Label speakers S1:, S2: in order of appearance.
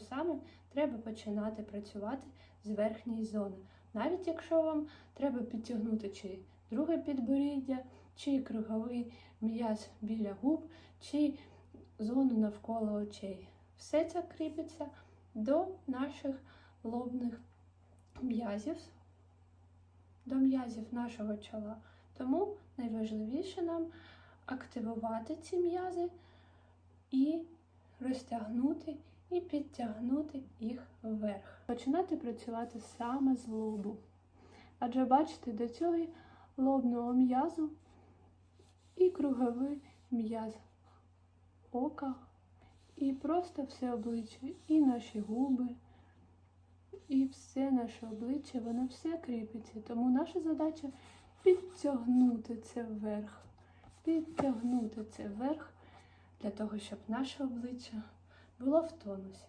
S1: Саме треба починати працювати з верхньої зони. Навіть якщо вам треба підтягнути чи друге підборіддя, чи круговий м'яз біля губ, чи зону навколо очей. Все це кріпиться до наших лобних м'язів, до м'язів нашого чола. Тому найважливіше нам активувати ці м'язи і розтягнути і підтягнути їх вверх. Починати працювати саме з лобу. Адже бачите, до цього лобного м'язу і круговий м'яз ока, і просто все обличчя, і наші губи, і все наше обличчя, воно все кріпиться. Тому наша задача підтягнути це вверх, підтягнути це вверх для того, щоб наше обличчя було в тонусі.